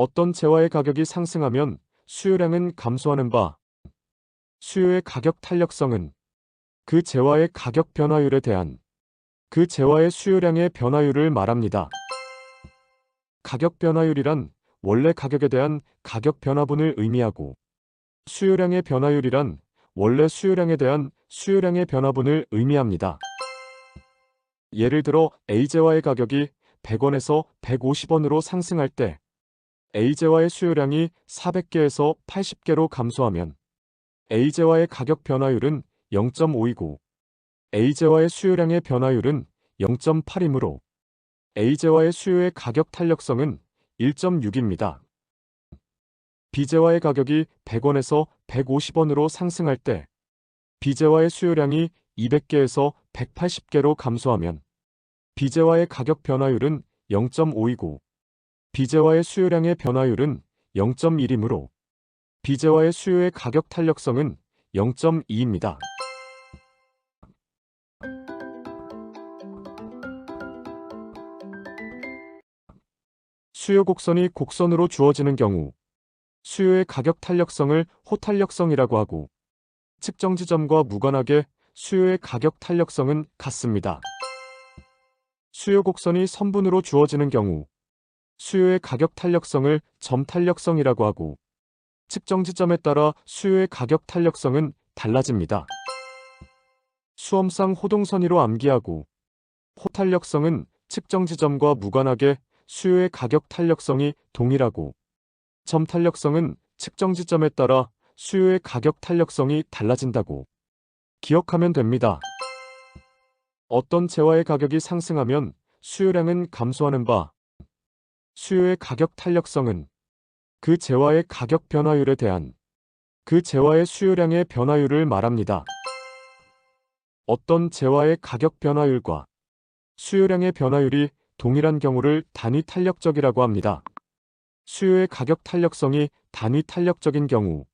어떤 재화의 가격이 상승하면 수요량은 감소하는 바, 수요의 가격 탄력성은 그 재화의 가격 변화율에 대한 그 재화의 수요량의 변화율을 말합니다. 가격 변화율이란 원래 가격에 대한 가격 변화분을 의미하고 수요량의 변화율이란 원래 수요량에 대한 수요량의 변화분을 의미합니다. 예를 들어 A재화의 가격이 100원에서 150원으로 상승할 때 A재화의 수요량이 400개에서 80개로 감소하면 A재화의 가격 변화율은 0.5이고 A재화의 수요량의 변화율은 0.8이므로 A재화의 수요의 가격 탄력성은 1.6입니다. B재화의 가격이 100원에서 150원으로 상승할 때 B재화의 수요량이 200개에서 180개로 감소하면 B재화의 가격 변화율은 0.5이고 B재화의 수요량의 변화율은 0.1이므로 B재화의 수요의 가격 탄력성은 0.2입니다. 수요 곡선이 곡선으로 주어지는 경우 수요의 가격 탄력성을 호탄력성이라고 하고 측정 지점과 무관하게 수요의 가격 탄력성은 같습니다. 수요 곡선이 선분으로 주어지는 경우 수요의 가격 탄력성을 점 탄력성이라고 하고 측정 지점에 따라 수요의 가격 탄력성은 달라집니다. 수험상 호동선이로 암기하고 호탄력성은 측정 지점과 무관하게 수요의 가격 탄력성이 동일하고 점 탄력성은 측정 지점에 따라 수요의 가격 탄력성이 달라진다고 기억하면 됩니다. 어떤 재화의 가격이 상승하면 수요량은 감소하는 바, 수요의 가격 탄력성은 그 재화의 가격 변화율에 대한 그 재화의 수요량의 변화율을 말합니다. 어떤 재화의 가격 변화율과 수요량의 변화율이 동일한 경우를 단위 탄력적이라고 합니다. 수요의 가격 탄력성이 단위 탄력적인 경우,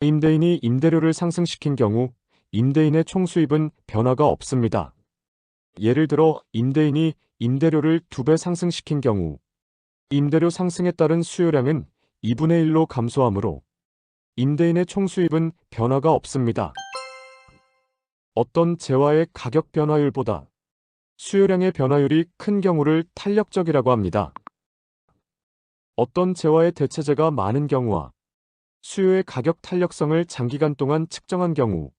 임대인이 임대료를 상승시킨 경우 임대인의 총수입은 변화가 없습니다. 예를 들어 임대인이 임대료를 두 배 상승시킨 경우 임대료 상승에 따른 수요량은 2분의 1로 감소하므로 임대인의 총수입은 변화가 없습니다. 어떤 재화의 가격 변화율보다 수요량의 변화율이 큰 경우를 탄력적이라고 합니다. 어떤 재화의 대체재가 많은 경우와 수요의 가격 탄력성을 장기간 동안 측정한 경우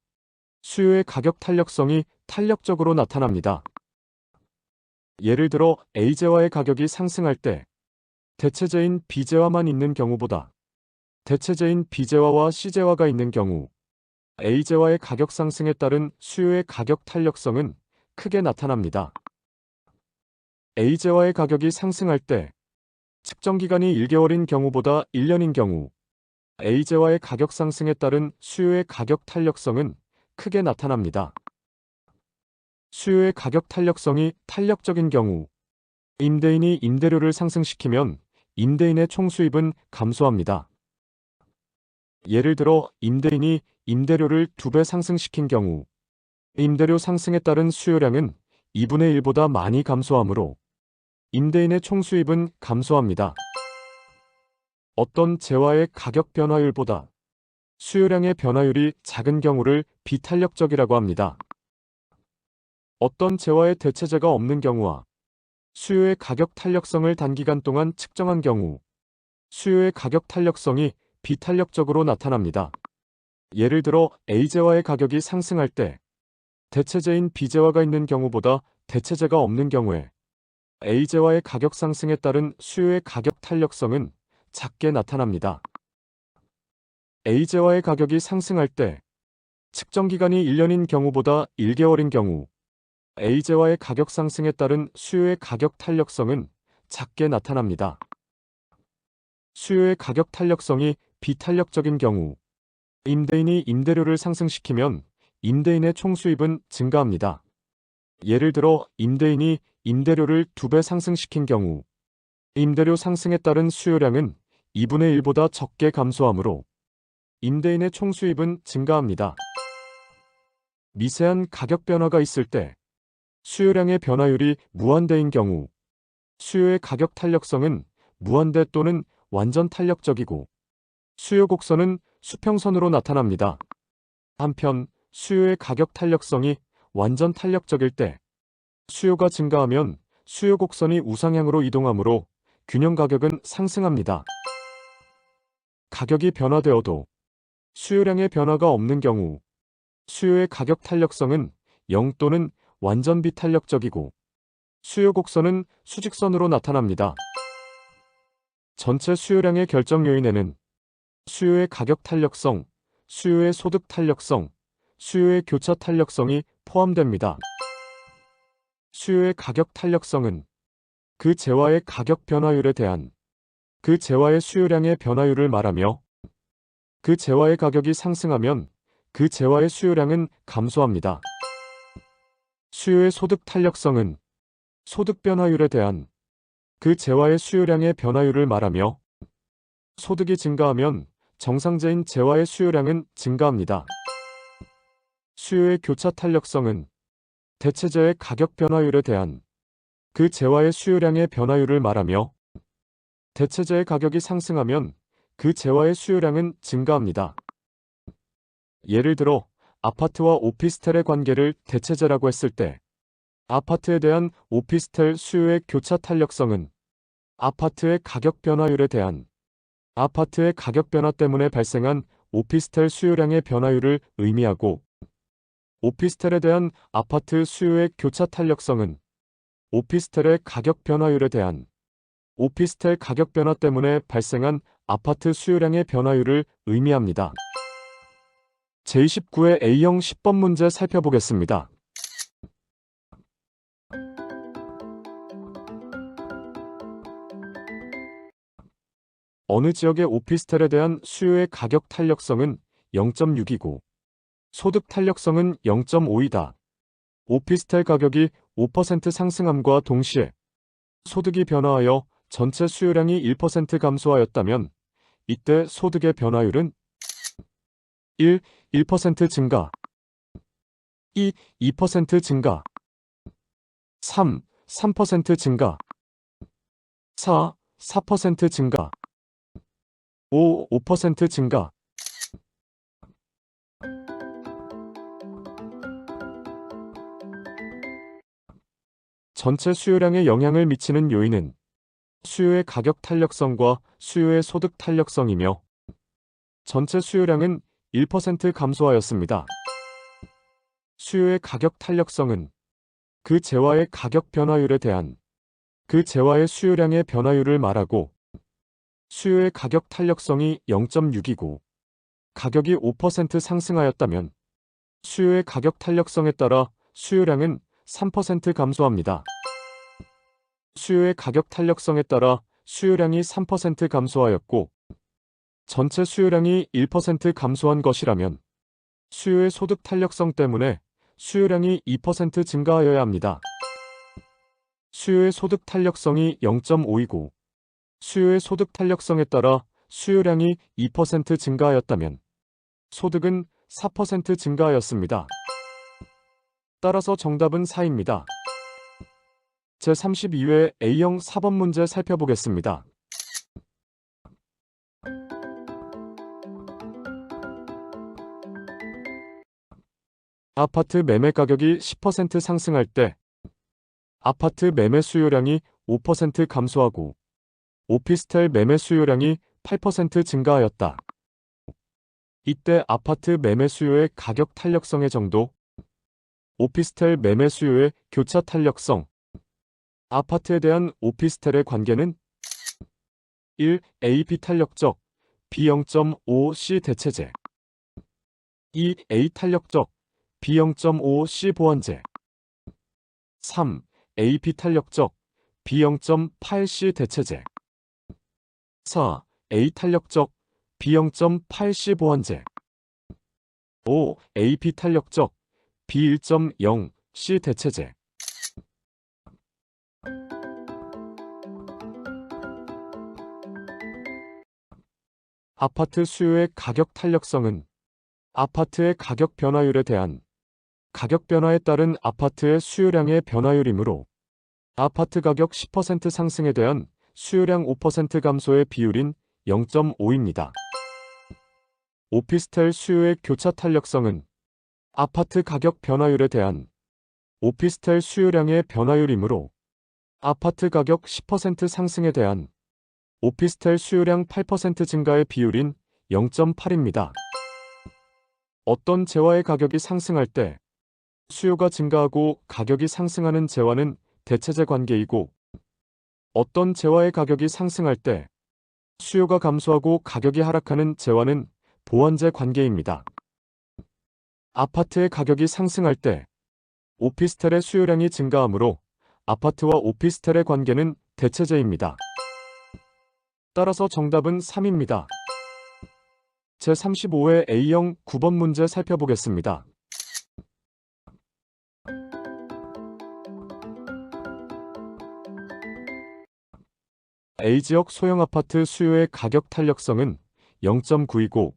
수요의 가격 탄력성이 탄력적으로 나타납니다. 예를 들어 A재화의 가격이 상승할 때 대체재인 B재화만 있는 경우보다 대체재인 B재화와 C재화가 있는 경우 A재화의 가격 상승에 따른 수요의 가격 탄력성은 크게 나타납니다. A재화의 가격이 상승할 때 측정 기간이 1개월인 경우보다 1년인 경우 A재화의 가격 상승에 따른 수요의 가격 탄력성은 크게 나타납니다. 수요의 가격 탄력성이 탄력적인 경우 임대인이 임대료를 상승시키면 임대인의 총수입은 감소합니다. 예를 들어 임대인이 임대료를 두배 상승시킨 경우 임대료 상승에 따른 수요량은 2분의 1보다 많이 감소하므로 임대인의 총수입은 감소합니다. 어떤 재화의 가격 변화율보다 수요량의 변화율이 작은 경우를 비탄력적이라고 합니다. 어떤 재화의 대체재가 없는 경우와 수요의 가격 탄력성을 단기간 동안 측정한 경우 수요의 가격 탄력성이 비탄력적으로 나타납니다. 예를 들어 A재화의 가격이 상승할 때 대체재인 B재화가 있는 경우보다 대체재가 없는 경우에 A재화의 가격 상승에 따른 수요의 가격 탄력성은 작게 나타납니다. A재화의 가격이 상승할 때 측정 기간이 1년인 경우보다 1개월인 경우 A재화의 가격 상승에 따른 수요의 가격 탄력성은 작게 나타납니다. 수요의 가격 탄력성이 비탄력적인 경우 임대인이 임대료를 상승시키면 임대인의 총수입은 증가합니다. 예를 들어 임대인이 임대료를 두배 상승시킨 경우 임대료 상승에 따른 수요량은 2분의 1보다 적게 감소하므로 임대인의 총수입은 증가합니다. 미세한 가격 변화가 있을 때 수요량의 변화율이 무한대인 경우 수요의 가격 탄력성은 무한대 또는 완전 탄력적이고 수요 곡선은 수평선으로 나타납니다. 한편 수요의 가격 탄력성이 완전 탄력적일 때 수요가 증가하면 수요 곡선이 우상향으로 이동하므로 균형 가격은 상승합니다. 가격이 변화되어도 수요량의 변화가 없는 경우 수요의 가격 탄력성은 0 또는 완전 비탄력적이고 수요 곡선은 수직선으로 나타납니다. 전체 수요량의 결정 요인에는 수요의 가격 탄력성, 수요의 소득 탄력성, 수요의 교차 탄력성이 포함됩니다. 수요의 가격 탄력성은 그 재화의 가격 변화율에 대한 그 재화의 수요량의 변화율을 말하며 그 재화의 가격이 상승하면 그 재화의 수요량은 감소합니다. 수요의 소득 탄력성은 소득 변화율에 대한 그 재화의 수요량의 변화율을 말하며 소득이 증가하면 정상제인 재화의 수요량은 증가합니다. 수요의 교차 탄력성은 대체재의 가격 변화율에 대한 그 재화의 수요량의 변화율을 말하며 대체재의 가격이 상승하면 그 재화의 수요량은 증가합니다. 예를 들어 아파트와 오피스텔의 관계를 대체재라고 했을 때 아파트에 대한 오피스텔 수요의 교차 탄력성은 아파트의 가격 변화율에 대한 아파트의 가격 변화 때문에 발생한 오피스텔 수요량의 변화율을 의미하고 오피스텔에 대한 아파트 수요의 교차 탄력성은 오피스텔의 가격 변화율에 대한 오피스텔 가격 변화 때문에 발생한 아파트 수요량의 변화율을 의미합니다. 제29의 A형 10번 문제 살펴보겠습니다. 어느 지역의 오피스텔에 대한 수요의 가격 탄력성은 0.6이고 소득 탄력성은 0.5이다. 오피스텔 가격이 5% 상승함과 동시에 소득이 변화하여 전체 수요량이 1% 감소하였다면 이때 소득의 변화율은 1. 1% 증가 2. 2% 증가 3. 3% 증가 4. 4% 증가 5. 5% 증가 전체 수요량에 영향을 미치는 요인은 수요의 가격 탄력성과 수요의 소득 탄력성이며 전체 수요량은 1% 감소하였습니다. 수요의 가격 탄력성은 그 재화의 가격 변화율에 대한 그 재화의 수요량의 변화율을 말하고 수요의 가격 탄력성이 0.6이고 가격이 5% 상승하였다면 수요의 가격 탄력성에 따라 수요량은 3% 감소합니다. 수요의 가격 탄력성에 따라 수요량이 3% 감소하였고 전체 수요량이 1% 감소한 것이라면 수요의 소득 탄력성 때문에 수요량이 2% 증가하여야 합니다. 수요의 소득 탄력성이 0.5이고 수요의 소득 탄력성에 따라 수요량이 2% 증가하였다면 소득은 4% 증가하였습니다. 따라서 정답은 4입니다. 제32회 A형 4번 문제 살펴보겠습니다. 아파트 매매 가격이 10% 상승할 때 아파트 매매 수요량이 5% 감소하고 오피스텔 매매 수요량이 8% 증가하였다. 이때 아파트 매매 수요의 가격 탄력성의 정도, 오피스텔 매매 수요의 교차 탄력성, 아파트에 대한 오피스텔의 관계는 1. AP 탄력적, B0.5C 대체제 2. A 탄력적, B0.5C 보완제 3. AP 탄력적, B0.8C 대체제 4. A 탄력적 B0.8C 보완제 5. AP 탄력적 B1.0C 대체제 아파트 수요의 가격 탄력성은 아파트의 가격 변화율에 대한 가격 변화에 따른 아파트의 수요량의 변화율이므로 아파트 가격 10% 상승에 대한 수요량 5% 감소의 비율인 0.5입니다. 오피스텔 수요의 교차 탄력성은 아파트 가격 변화율에 대한 오피스텔 수요량의 변화율이므로 아파트 가격 10% 상승에 대한 오피스텔 수요량 8% 증가의 비율인 0.8입니다. 어떤 재화의 가격이 상승할 때 수요가 증가하고 가격이 상승하는 재화는 대체재 관계이고 어떤 재화의 가격이 상승할 때 수요가 감소하고 가격이 하락하는 재화는 보완재 관계입니다. 아파트의 가격이 상승할 때 오피스텔의 수요량이 증가하므로 아파트와 오피스텔의 관계는 대체재입니다. 따라서 정답은 3입니다. 제35회 A형 9번 문제 살펴보겠습니다. A지역 소형 아파트 수요의 가격 탄력성은 0.9이고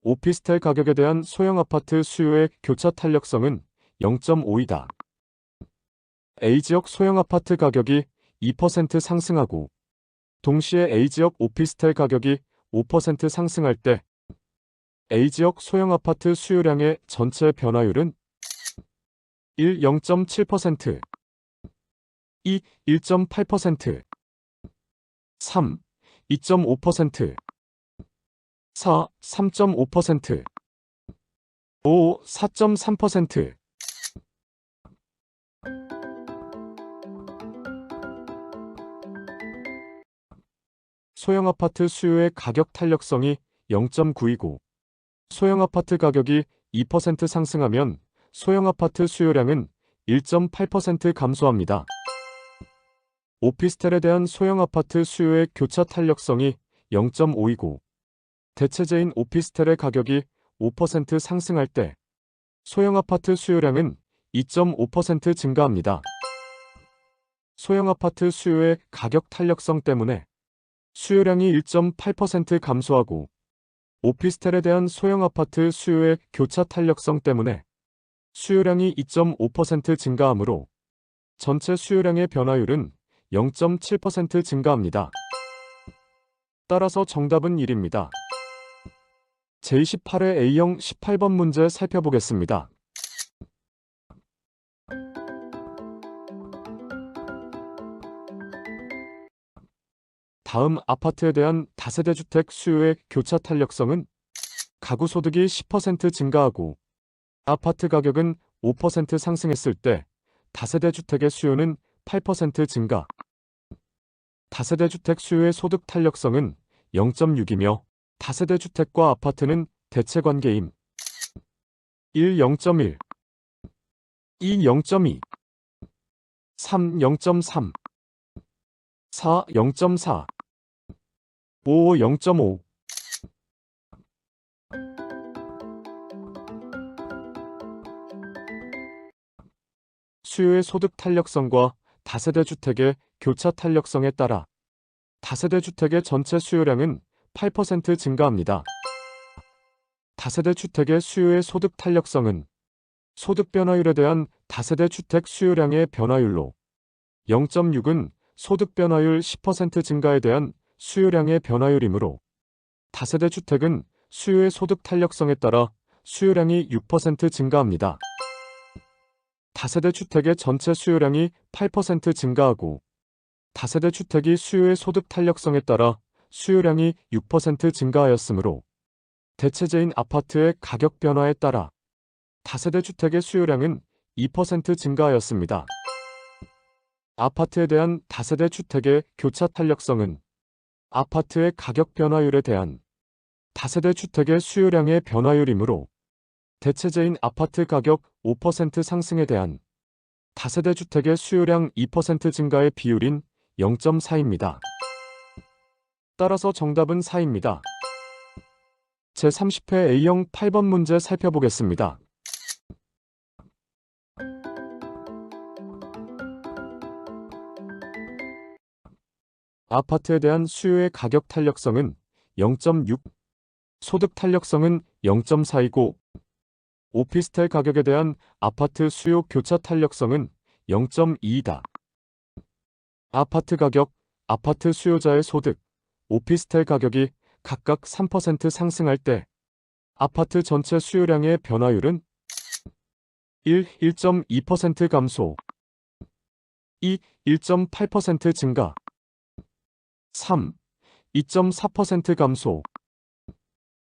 오피스텔 가격에 대한 소형 아파트 수요의 교차 탄력성은 0.5이다. A지역 소형 아파트 가격이 2% 상승하고 동시에 A지역 오피스텔 가격이 5% 상승할 때 A지역 소형 아파트 수요량의 전체 변화율은 1. 0.7% 2. 1.8% 3. 2.5% 4. 3.5% 5. 4.3% 소형 아파트 수요의 가격 탄력성이 0.9이고 소형 아파트 가격이 2% 상승하면 소형 아파트 수요량은 1.8% 감소합니다. 오피스텔에 대한 소형 아파트 수요의 교차 탄력성이 0.5이고 대체재인 오피스텔의 가격이 5% 상승할 때 소형 아파트 수요량은 2.5% 증가합니다. 소형 아파트 수요의 가격 탄력성 때문에 수요량이 1.8% 감소하고 오피스텔에 대한 소형 아파트 수요의 교차 탄력성 때문에 수요량이 2.5% 증가하므로 전체 수요량의 변화율은 0.7% 증가합니다. 따라서 정답은 1입니다. 제28회 A형 18번 문제 살펴보겠습니다. 다음 아파트에 대한 다세대 주택 수요의 교차 탄력성은 가구 소득이 10% 증가하고 아파트 가격은 5% 상승했을 때 다세대 주택의 수요는 8% 증가. 다세대 주택 수요의 소득 탄력성은 0.6이며 다세대 주택과 아파트는 대체 관계임. 1 0.1 2 0.2 3 0.3 4 0.4 5 0.5 수요의 소득 탄력성과 다세대 주택의 교차 탄력성에 따라 다세대 주택의 전체 수요량은 8% 증가합니다. 다세대 주택의 수요의 소득 탄력성은 소득 변화율에 대한 다세대 주택 수요량의 변화율로 0.6은 소득 변화율 10% 증가에 대한 수요량의 변화율이므로 다세대 주택은 수요의 소득 탄력성에 따라 수요량이 6% 증가합니다. 다세대 주택의 전체 수요량이 8% 증가하고 다세대 주택이 수요의 소득 탄력성에 따라 수요량이 6% 증가하였으므로 대체재인 아파트의 가격 변화에 따라 다세대 주택의 수요량은 2% 증가하였습니다. 아파트에 대한 다세대 주택의 교차 탄력성은 아파트의 가격 변화율에 대한 다세대 주택의 수요량의 변화율이므로 대체재인 아파트 가격 5% 상승에 대한 다세대 주택의 수요량 2% 증가의 비율인 0.4입니다. 따라서 정답은 4입니다. 제30회 A형 8번 문제 살펴보겠습니다. 아파트에 대한 수요의 가격 탄력성은 0.6, 소득 탄력성은 0.4이고 오피스텔 가격에 대한 아파트 수요 교차 탄력성은 0.2이다. 아파트 가격, 아파트 수요자의 소득, 오피스텔 가격이 각각 3% 상승할 때 아파트 전체 수요량의 변화율은 1. 1.2% 감소 2. 1.8% 증가 3. 2.4% 감소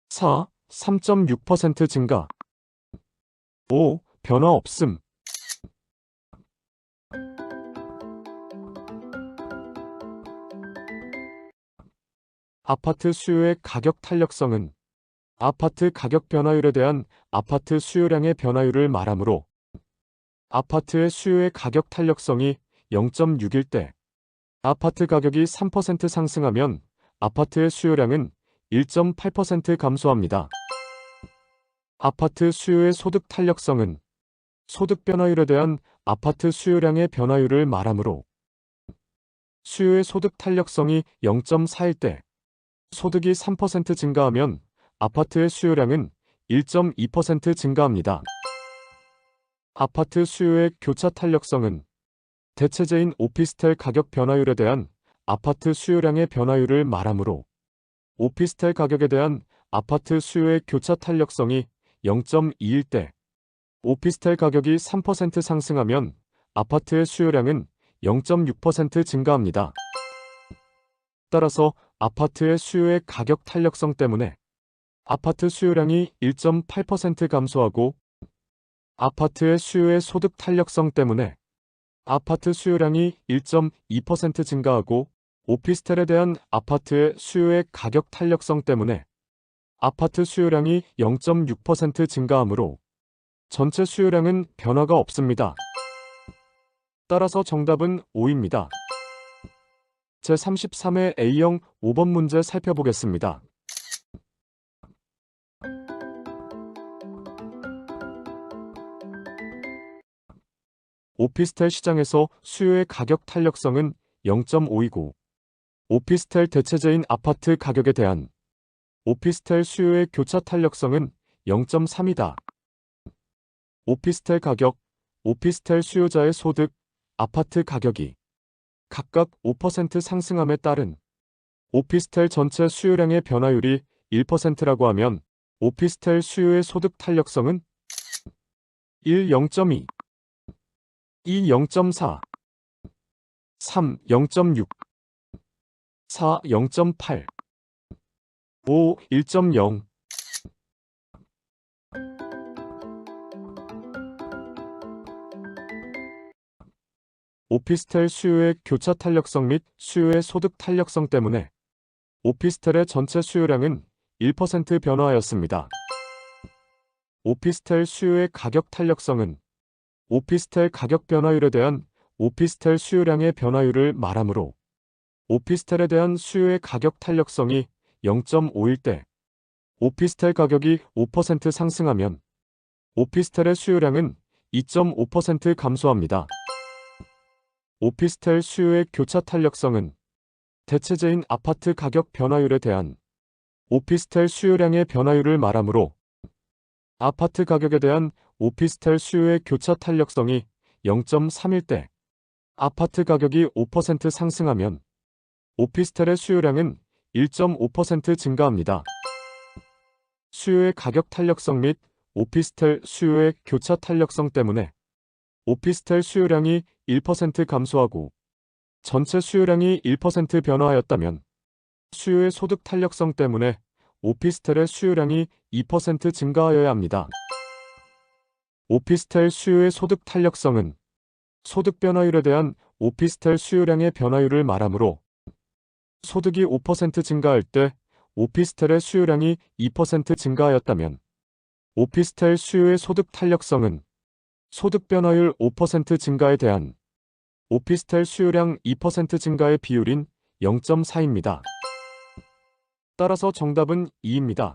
4. 3.6% 증가 5. 변화 없음 아파트 수요의 가격 탄력성은 아파트 가격 변화율에 대한 아파트 수요량의 변화율을 말하므로 아파트의 수요의 가격 탄력성이 0.6일 때 아파트 가격이 3% 상승하면 아파트의 수요량은 1.8% 감소합니다. 아파트 수요의 소득 탄력성은 소득 변화율에 대한 아파트 수요량의 변화율을 말하므로 수요의 소득 탄력성이 0.4일 때 소득이 3% 증가하면 아파트의 수요량은 1.2% 증가합니다. 아파트 수요의 교차 탄력성은 대체재인 오피스텔 가격 변화율에 대한 아파트 수요량의 변화율을 말하므로 오피스텔 가격에 대한 아파트 수요의 교차 탄력성이 0.2일 때 오피스텔 가격이 3% 상승하면 아파트의 수요량은 0.6% 증가합니다. 따라서 아파트의 수요의 가격 탄력성 때문에 아파트 수요량이 1.8% 감소하고 아파트의 수요의 소득 탄력성 때문에 아파트 수요량이 1.2% 증가하고 오피스텔에 대한 아파트의 수요의 가격 탄력성 때문에 아파트 수요량이 0.6% 증가하므로 전체 수요량은 변화가 없습니다. 따라서 정답은 5입니다. 제33회 A형 5번 문제 살펴보겠습니다. 오피스텔 시장에서 수요의 가격 탄력성은 0.5이고 오피스텔 대체재인 아파트 가격에 대한 오피스텔 수요의 교차 탄력성은 0.3이다. 오피스텔 가격, 오피스텔 수요자의 소득, 아파트 가격이 각각 5% 상승함에 따른 오피스텔 전체 수요량의 변화율이 1%라고 하면 오피스텔 수요의 소득 탄력성은 1 0.2, 2 0.4, 3 0.6, 4 0.8, 5 1.0 오피스텔 수요의 교차 탄력성 및 수요의 소득 탄력성 때문에 오피스텔의 전체 수요량은 1% 변화하였습니다. 오피스텔 수요의 가격 탄력성은 오피스텔 가격 변화율에 대한 오피스텔 수요량의 변화율을 말하므로 오피스텔에 대한 수요의 가격 탄력성이 0.5일 때 오피스텔 가격이 5% 상승하면 오피스텔의 수요량은 2.5% 감소합니다. 오피스텔 수요의 교차 탄력성은 대체재인 아파트 가격 변화율에 대한 오피스텔 수요량의 변화율을 말하므로 아파트 가격에 대한 오피스텔 수요의 교차 탄력성이 0.3일 때 아파트 가격이 5% 상승하면 오피스텔의 수요량은 1.5% 증가합니다. 수요의 가격 탄력성 및 오피스텔 수요의 교차 탄력성 때문에 오피스텔 수요량이 1% 감소하고 전체 수요량이 1% 변화하였다면 수요의 소득 탄력성 때문에 오피스텔의 수요량이 2% 증가하여야 합니다. 오피스텔 수요의 소득 탄력성은 소득 변화율에 대한 오피스텔 수요량의 변화율을 말하므로 소득이 5% 증가할 때 오피스텔의 수요량이 2% 증가하였다면 오피스텔 수요의 소득 탄력성은 소득 변화율 5% 증가에 대한 오피스텔 수요량 2% 증가의 비율인 0.4입니다. 따라서 정답은 2입니다.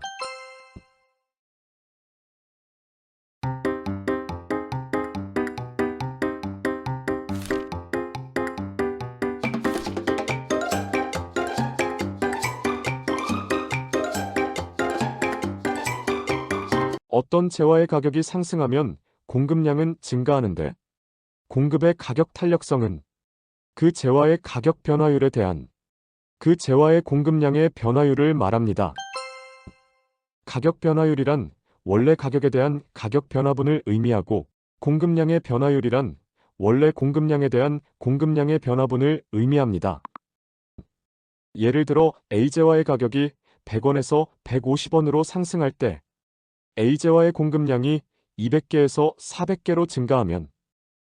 어떤 재화의 가격이 상승하면 공급량은 증가하는데 공급의 가격 탄력성은 그 재화의 가격 변화율에 대한 그 재화의 공급량의 변화율을 말합니다. 가격 변화율이란 원래 가격에 대한 가격 변화분을 의미하고 공급량의 변화율이란 원래 공급량에 대한 공급량의 변화분을 의미합니다. 예를 들어 A재화의 가격이 100원에서 150원으로 상승할 때 A재화의 공급량이 200개에서 400개로 증가하면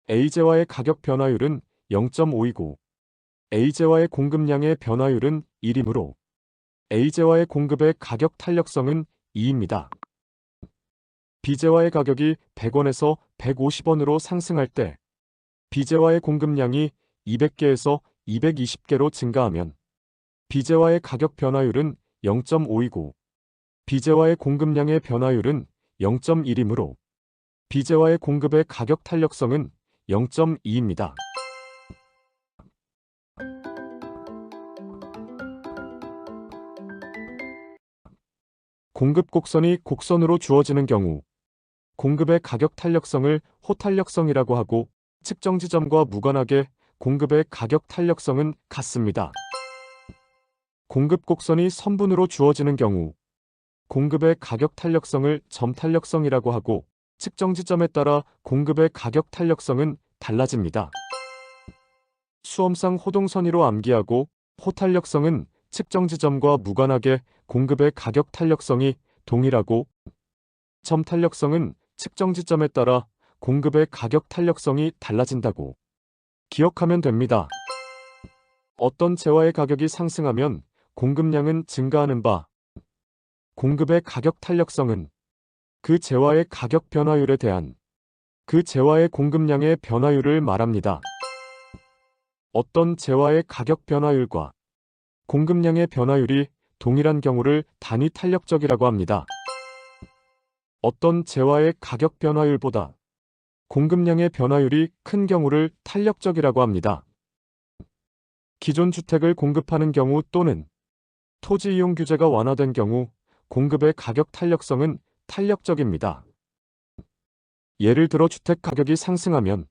A재화의 가격 변화율은 0.5이고 A재화의 공급량의 변화율은 1이므로 A재화의 공급의 가격 탄력성은 2입니다. B재화의 가격이 100원에서 150원으로 상승할 때 B재화의 공급량이 200개에서 220개로 증가하면 B재화의 가격 변화율은 0.5이고 B재화의 공급량의 변화율은 0.1이므로 B재화의 공급의 가격 탄력성은 0.2입니다. 공급 곡선이 곡선으로 주어지는 경우 공급의 가격 탄력성을 호탄력성이라고 하고 측정 지점과 무관하게 공급의 가격 탄력성은 같습니다. 공급 곡선이 선분으로 주어지는 경우 공급의 가격 탄력성을 점 탄력성이라고 하고 측정 지점에 따라 공급의 가격 탄력성은 달라집니다. 수험상 호동선이로 암기하고 호탄력성은 측정 지점과 무관하게 공급의 가격 탄력성이 동일하고 점 탄력성은 측정 지점에 따라 공급의 가격 탄력성이 달라진다고 기억하면 됩니다. 어떤 재화의 가격이 상승하면 공급량은 증가하는 바 공급의 가격 탄력성은 그 재화의 가격 변화율에 대한 그 재화의 공급량의 변화율을 말합니다. 어떤 재화의 가격 변화율과 공급량의 변화율이 동일한 경우를 단위 탄력적이라고 합니다. 어떤 재화의 가격 변화율보다 공급량의 변화율이 큰 경우를 탄력적이라고 합니다. 기존 주택을 공급하는 경우 또는 토지 이용 규제가 완화된 경우 공급의 가격 탄력성은 탄력적입니다. 예를 들어 주택 가격이 상승하면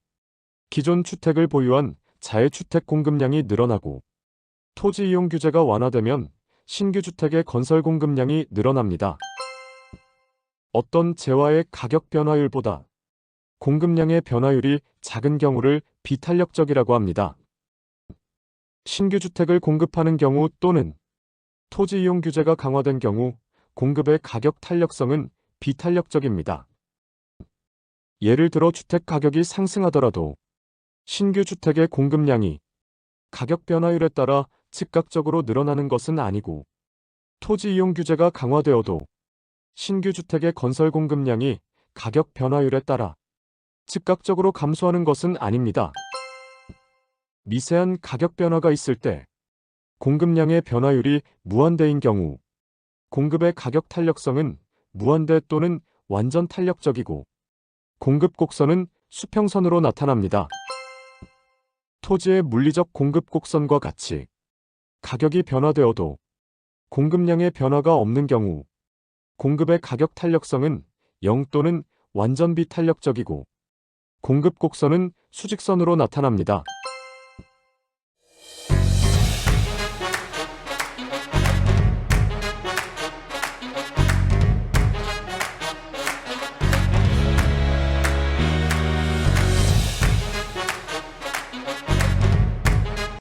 기존 주택을 보유한 자해주택 공급량이 늘어나고 토지 이용 규제가 완화되면 신규 주택의 건설 공급량이 늘어납니다. 어떤 재화의 가격 변화율보다 공급량의 변화율이 작은 경우를 비탄력적이라고 합니다. 신규 주택을 공급하는 경우 또는 토지 이용 규제가 강화된 경우 공급의 가격 탄력성은 비탄력적입니다. 예를 들어 주택 가격이 상승하더라도 신규 주택의 공급량이 가격 변화율에 따라 즉각적으로 늘어나는 것은 아니고 토지 이용 규제가 강화되어도 신규 주택의 건설 공급량이 가격 변화율에 따라 즉각적으로 감소하는 것은 아닙니다. 미세한 가격 변화가 있을 때 공급량의 변화율이 무한대인 경우 공급의 가격 탄력성은 무한대 또는 완전 탄력적이고 공급 곡선은 수평선으로 나타납니다. 토지의 물리적 공급 곡선과 같이 가격이 변화되어도 공급량의 변화가 없는 경우 공급의 가격 탄력성은 0 또는 완전 비탄력적이고 공급 곡선은 수직선으로 나타납니다.